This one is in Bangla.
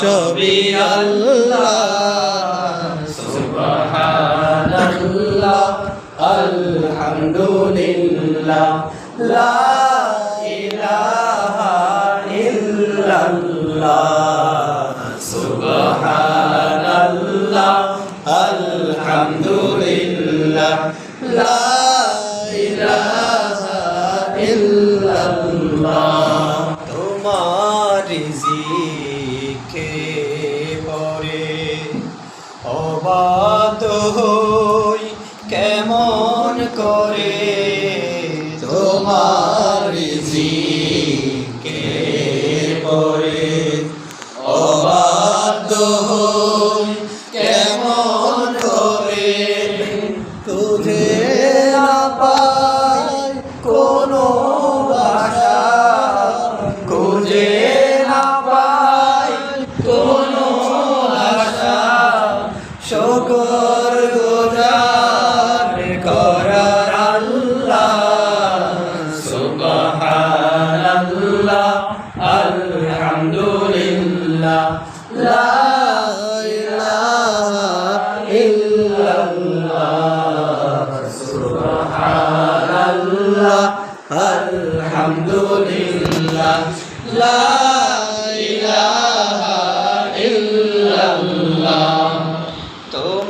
সবই আল্লাহ। সুবহানাল্লাহ আলহামদুলিল্লাহ লা ইলাহা ইল্লাল্লাহ। সুবহানাল্লাহ আলহামদুলিল্লাহ লা ইলাহা রিজিকে পরে অবাত হই কেমন করে তোমার রিজিকে পরে অবাদ হই শকর গোজার করার আল্লাহ। সুবহানাল্লাহ আলহামদুলিল্লাহ। লা আলহামদুলিল্লাহ। লা ইলাহা